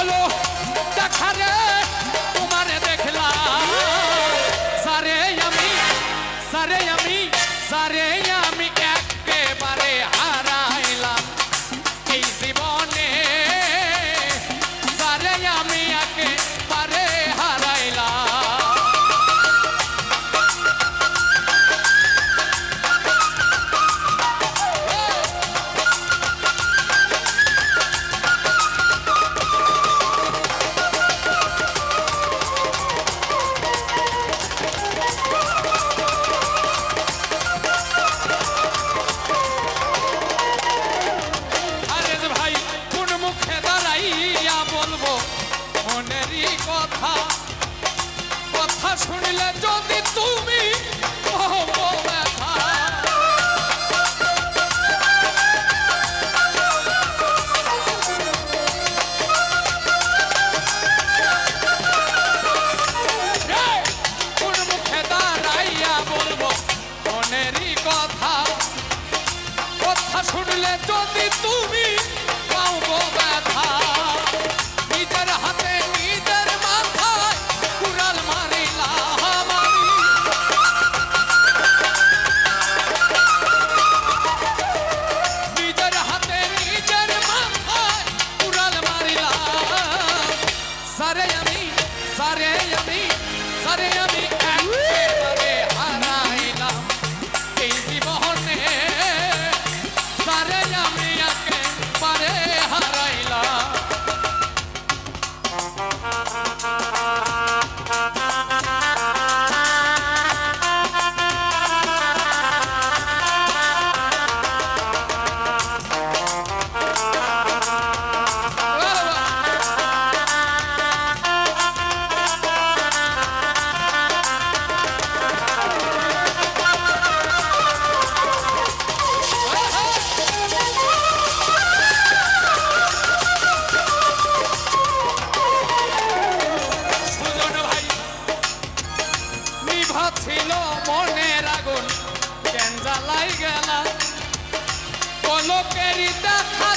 হলো দেখা রে যদি তুমি পলকেরই দেখা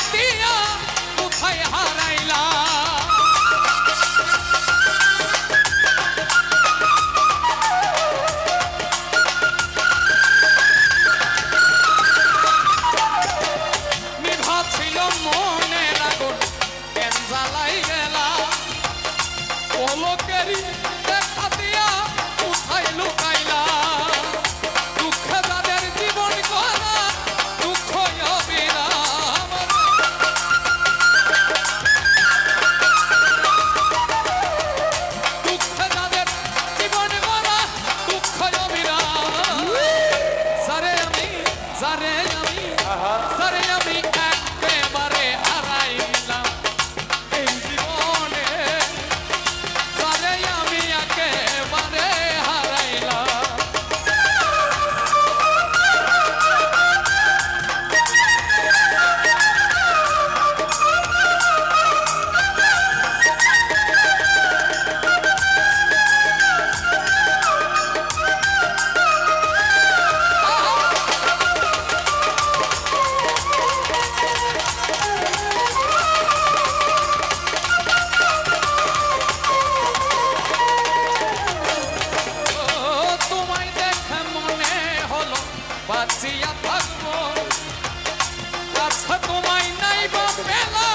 বাঁচিয়া থাকব। আচ্ছা তোমায় নাই বা পেলা